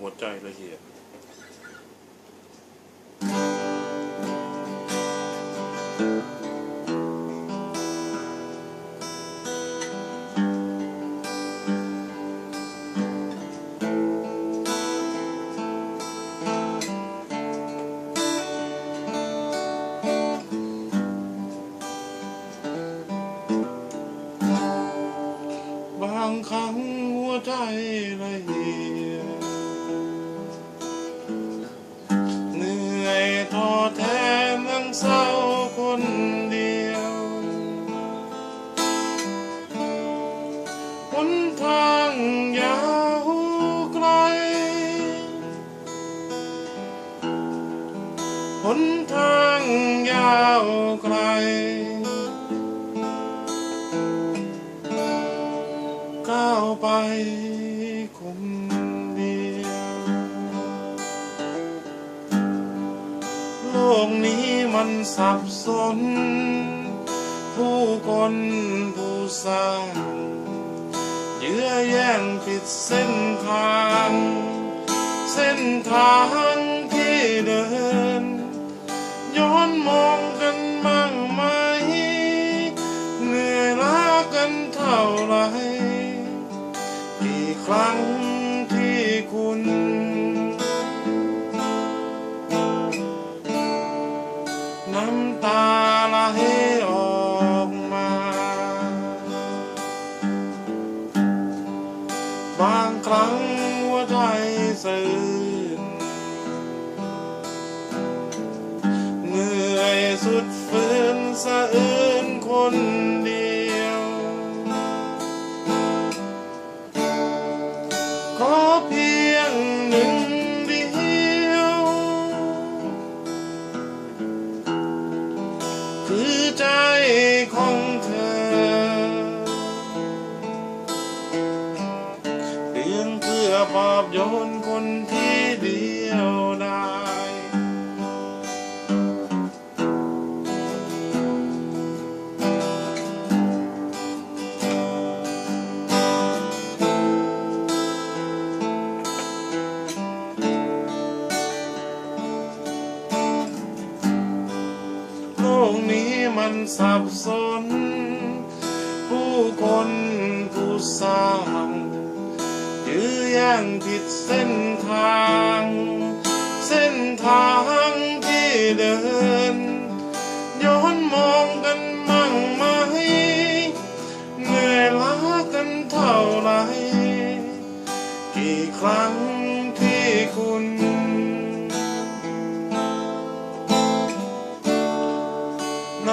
หัวใจละเอียดบางครั้งหัวใจละเอียด อยท้อแท้นั่งเศร้าคนเดียวหนทางยาวไกลหนทางยาวไกล ก้าวไปคน โลกนี้มันสับสน ผู้คนผู้สร้างเยื้อแย่งผิดเส้นทาง เส้นทางที่เดิน น้ำตาไหลออกมา บางครั้งหัวใจสื่นเหนื่อยสุดฝืนสะอื้นคนเดียว ขอเพียงหนึ่ง ของเธอเพียงเพื่อปอบโยนคนที่ มันสับสน ผู้คนผู้สร้างยื้อแย่งผิดเส้นทาง เส้นทางที่เดิน ย้อนมองกัน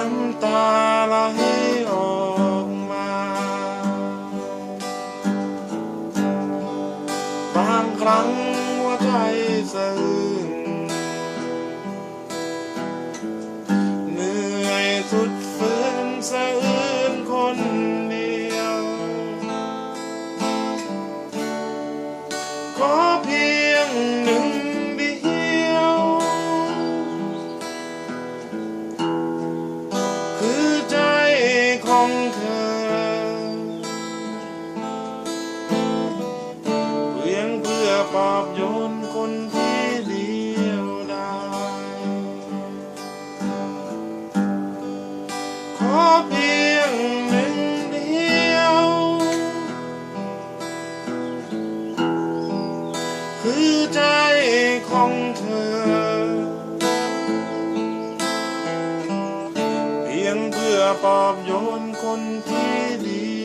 น้ำตาไหลออกมา บางครั้งหัวใจสื่นเหนื่อยสุดฝืนสะอื้นคนเดียว ขอเพียง ของเธอเพียงเพื่อปอบโยนคนที่เดียวได้ขอเพียงหนึ่งเดียว คือใจของเธอ ปอบโยนคนที่ดี